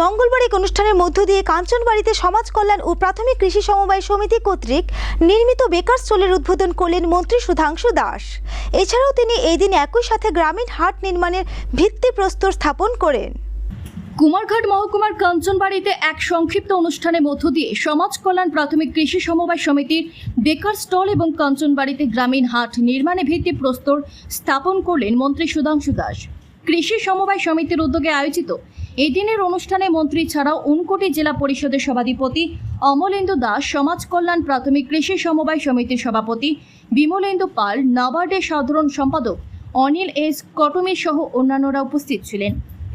মঙ্গলবার এক অনুষ্ঠানের মধ্য দিয়ে কাঞ্চনবাড়িতে সমাজ কল্যাণ ও প্রাথমিক কৃষি সমবায় সমিতি কর্তৃক নির্মিত বেকার স্টলের উদ্বোধন করলেন মন্ত্রী সুধাংশু দাস। এছাড়াও তিনি এই দিন একই সাথে গ্রামীণ হাট নির্মাণের ভিত্তিপ্রস্তর স্থাপন করেন। কুমারঘাট মহকুমার কাঞ্চনবাড়িতে এক সংক্ষিপ্ত অনুষ্ঠানের মধ্য দিয়ে সমাজ কল্যাণ প্রাথমিক কৃষি সমবায় সমিতির বেকার স্টল এবং কাঞ্চনবাড়িতে গ্রামীণ হাট নির্মাণে ভিত্তি প্রস্তর স্থাপন করলেন মন্ত্রী সুধাংশু দাস। কৃষি সমবায় সমিতির উদ্যোগে আয়োজিত এই দিনের অনুষ্ঠানে মন্ত্রী ছাড়াও উনকোটি জেলা পরিষদের সভাধিপতি অমলেন্দু দাস, সমাজ কল্যাণ প্রাথমিক কৃষি সমবায় সমিতির সভাপতি বিমলেন্দু পাল, নাবার্ডের সাধারণ সম্পাদক অনিল এস কটমি সহ অন্যান্যরা উপস্থিত ছিলেন।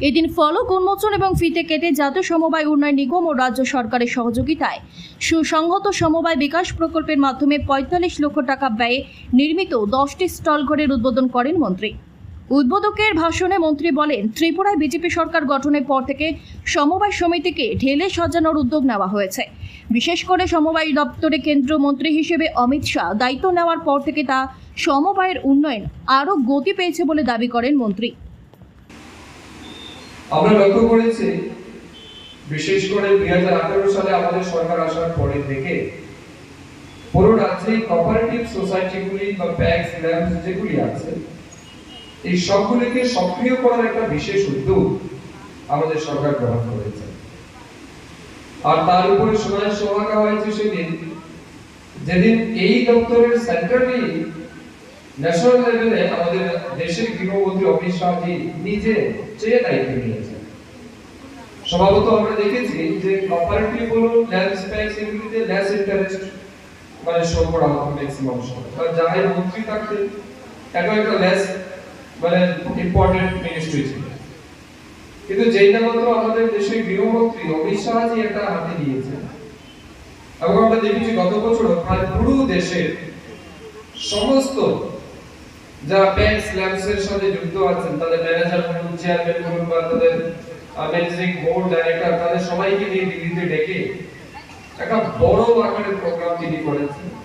এদিন ফলক উন্মোচন এবং ফিতে কেটে জাতীয় সমবায় উন্নয়ন নিগম ও রাজ্য সরকারের সহযোগিতায় সুসংহত সমবায় বিকাশ প্রকল্পের মাধ্যমে পঁয়তাল্লিশ লক্ষ টাকা ব্যয়ে নির্মিত দশটি স্টল ঘরের উদ্বোধন করেন মন্ত্রী। উদ্বোধকের ভাষণে মন্ত্রী বলেন, ত্রিপুরায় বিজেপি সরকার গঠনের পর থেকে সমবায় সমিতিকে ঢেলে সাজানোর উদ্যোগ নেওয়া হয়েছে। বিশেষ করে সমবায় দপ্তরে কেন্দ্রীয় মন্ত্রী হিসেবে অমিত শাহ দায়িত্ব নেওয়ার পর থেকে তা সমবায়ের উন্নয়ন আরও গতি পেয়েছে বলে দাবি করেন মন্ত্রী। আমরা লক্ষ্য করেছি, বিশেষ করে দুই হাজার আঠারো সালে আমাদের সরকার আসার পরে থেকে পুরো রাজ্যে কোঅপারেটিভ সোসাইটিগুলি বা ব্যাংক যেগুলি আছে এই সবগুলিকে সক্রিয় করার একটা বিশেষ উদ্যোগ আমাদের সরকার গ্রহণ করেছে। আর তার উপরে সময় সোহাগা হয়েছে সেদিন। যেদিন এই দপ্তরের সেন্ট্রালি ন্যাশনাল লেভেলে আমাদের দেশের গৃহমন্ত্রী অমিত শাহজি নিজে চেয়ে দায়িত্ব নিয়েছেন। স্বভাবত আমরা দেখেছি যে কোঅপারেটিভ বলুন ল্যান্ড স্পেক্স এগুলিতে লেস ইন্টারেস্ট মানে শো করা ম্যাক্সিমাম সময় কারণ মন্ত্রী থাকতেন এটা একটা লেস মানে ইম্পর্টেন্ট মিনিস্ট্রি ছিল। কিন্তু না মাত্র আমাদের দেশের গৃহমন্ত্রী অমিত শাহজি এটা হাতে নিয়েছেন এবং আমরা দেখেছি গত বছর প্রায় পুরো দেশের সমস্ত যারা ব্যাংক স্ল্যাবস এর সাথে যুক্ত আছেন, তাদের ম্যানেজার বলুন চেয়ারম্যান বলুন বা তাদের ম্যানেজিং বোর্ড ডাইরেক্টর তাদের সবাইকে নিয়ে দিল্লিতে ডেকে একটা বড় আকারের প্রোগ্রাম তিনি করেছেন।